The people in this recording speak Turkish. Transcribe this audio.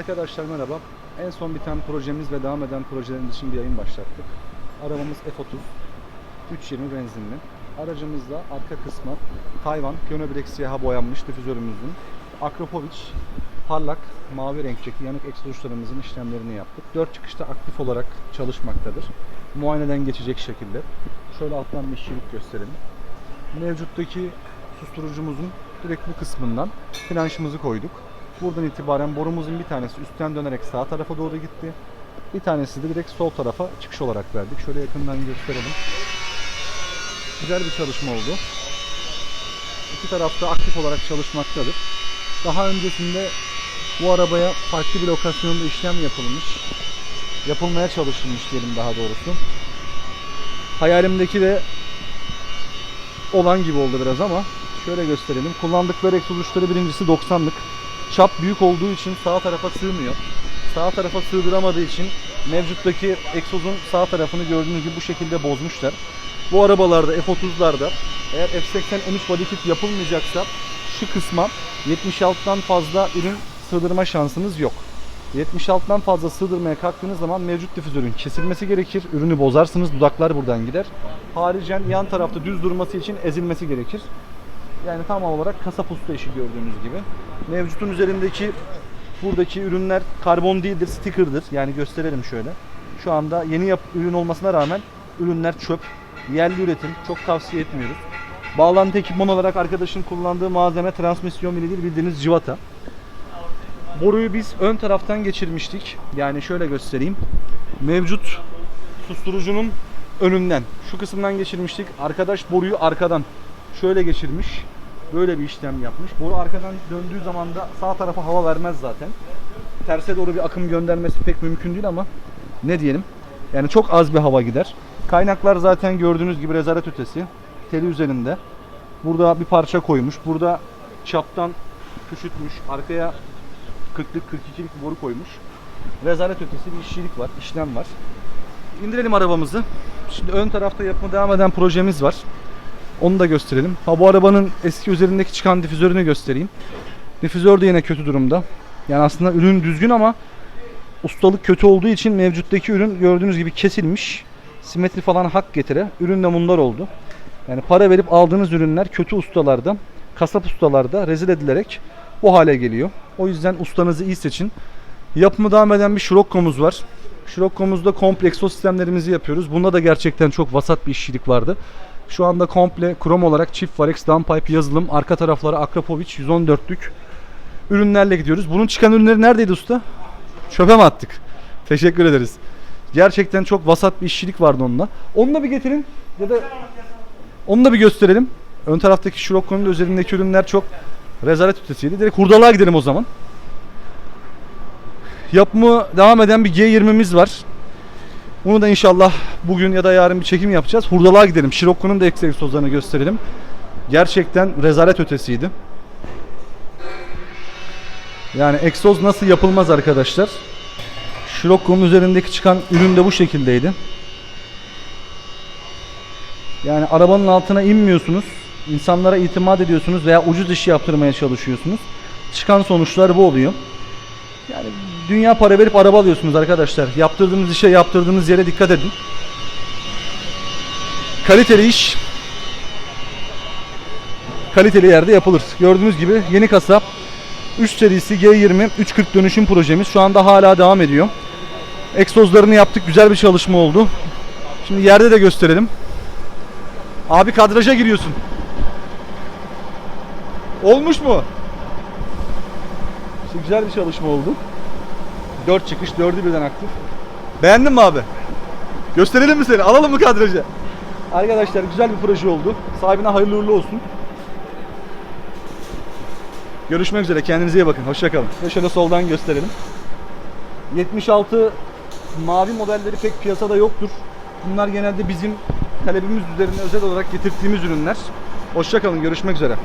Arkadaşlar merhaba. En son biten projemiz ve devam eden projelerimiz için bir yayın başlattık. Arabamız F30 320 benzinli. Aracımızda arka kısmı Tayvan bilek siyaha boyanmış difüzörümüzün Akropovic parlak mavi renkteki yanık egzoz uçlarımızın işlemlerini yaptık. 4 çıkışta aktif olarak çalışmaktadır. Muayeneden geçecek şekilde. Şöyle alttan bir işçilik gösterelim. Mevcuttaki susturucumuzun direkt bu kısmından flanşımızı koyduk. Buradan itibaren borumuzun bir tanesi üstten dönerek sağ tarafa doğru gitti. Bir tanesi de direkt sol tarafa çıkış olarak verdik. Şöyle yakından gösterelim. Güzel bir çalışma oldu. İki tarafta aktif olarak çalışmaktadır. Daha öncesinde bu arabaya farklı bir lokasyonda işlem yapılmış. Yapılmaya çalışılmış diyelim daha doğrusu. Hayalimdeki de olan gibi oldu biraz ama şöyle gösterelim. Kullandıkları egzoz uçları birincisi 90'lık. Çap büyük olduğu için sağ tarafa sığmıyor. Sağ tarafa sığdıramadığı için mevcuttaki egzozun sağ tarafını gördüğünüz gibi bu şekilde bozmuşlar. Bu arabalarda F30'larda eğer F80 13 body kit yapılmayacaksa şu kısma 76'dan fazla ürün sığdırma şansınız yok. 76'dan fazla sığdırmaya kalktığınız zaman mevcut difüzörün kesilmesi gerekir. Ürünü bozarsınız. Dudaklar buradan gider. Haricen yan tarafta düz durması için ezilmesi gerekir. Yani tam olarak kasap usta işi gördüğünüz gibi. Mevcutun üzerindeki buradaki ürünler karbon değildir, sticker'dır. Yani gösterelim şöyle. Şu anda yeni yap ürün olmasına rağmen ürünler çöp. Yerli üretim. Çok tavsiye etmiyoruz. Bağlantı ekipman olarak arkadaşın kullandığı malzeme transmisyon mili değil bildiğiniz civata. Boruyu biz ön taraftan geçirmiştik. Yani şöyle göstereyim. Mevcut susturucunun önünden şu kısımdan geçirmiştik. Arkadaş boruyu arkadan şöyle geçirmiş. Böyle bir işlem yapmış. Boru arkadan döndüğü zaman da sağ tarafa hava vermez zaten. Terse doğru bir akım göndermesi pek mümkün değil ama ne diyelim. Yani çok az bir hava gider. Kaynaklar zaten gördüğünüz gibi rezalet ötesi. Teli üzerinde. Burada bir parça koymuş. Burada çaptan küçültmüş. Arkaya 40'lık 42'lik bir boru koymuş. Rezalet ötesi bir işçilik var, işlem var. İndirelim arabamızı. Şimdi ön tarafta yapıma devam eden projemiz var. Onu da gösterelim. Ha bu arabanın eski üzerindeki çıkan difüzörünü göstereyim. Difüzör de yine kötü durumda. Yani aslında ürün düzgün ama ustalık kötü olduğu için mevcuttaki ürün gördüğünüz gibi kesilmiş. Simetri falan hak getire. Ürün de mundar oldu. Yani para verip aldığınız ürünler kötü ustalarda, kasap ustalarda rezil edilerek bu hale geliyor. O yüzden ustanızı iyi seçin. Yapımı devam eden bir Scirocco'muz var. Scirocco'muzda komple egzoz sistemlerimizi yapıyoruz. Bunda da gerçekten çok vasat bir işçilik vardı. Şu anda komple krom olarak çift Varex downpipe yazılım, arka tarafları Akrapovic 114'lük ürünlerle gidiyoruz. Bunun çıkan ürünleri neredeydi usta? Çöpe mi attık? Teşekkür ederiz. Gerçekten çok vasat bir işçilik vardı onunla. Onu da bir getirin ya da onu da bir gösterelim. Ön taraftaki Scirocco'nun da üzerindeki ürünler çok rezalet ötesiydi. Direkt hurdalığa gidelim o zaman. Yapımı devam eden bir G20'miz var. Bunu da inşallah bugün ya da yarın bir çekim yapacağız. Hurdalığa gidelim. Scirocco'nun da ekstra egzozlarını gösterelim. Gerçekten rezalet ötesiydi. Yani egzoz nasıl yapılmaz arkadaşlar. Scirocco'nun üzerindeki çıkan ürün de bu şekildeydi. Yani arabanın altına inmiyorsunuz. İnsanlara itimat ediyorsunuz veya ucuz iş yaptırmaya çalışıyorsunuz. Çıkan sonuçlar bu oluyor. Yani dünya para verip araba alıyorsunuz arkadaşlar. Yaptırdığınız işe, yaptırdığınız yere dikkat edin. Kaliteli iş kaliteli yerde yapılır. Gördüğünüz gibi yeni kasap 3 serisi G20 340 dönüşüm projemiz şu anda hala devam ediyor. Egzozlarını yaptık. Güzel bir çalışma oldu. Şimdi yerde de gösterelim. Abi kadraja giriyorsun. Olmuş mu? İşte güzel bir çalışma oldu. 4 çıkış, 4'ü birden aktif. Beğendin mi abi? Gösterelim mi seni? Alalım mı kadraja? Arkadaşlar güzel bir proje oldu. Sahibine hayırlı uğurlu olsun. Görüşmek üzere. Kendinize iyi bakın. Hoşçakalın. Ve şöyle soldan gösterelim. 76 mavi modelleri pek piyasada yoktur. Bunlar genelde bizim talebimiz üzerine özel olarak getirdiğimiz ürünler. Hoşçakalın. Görüşmek üzere.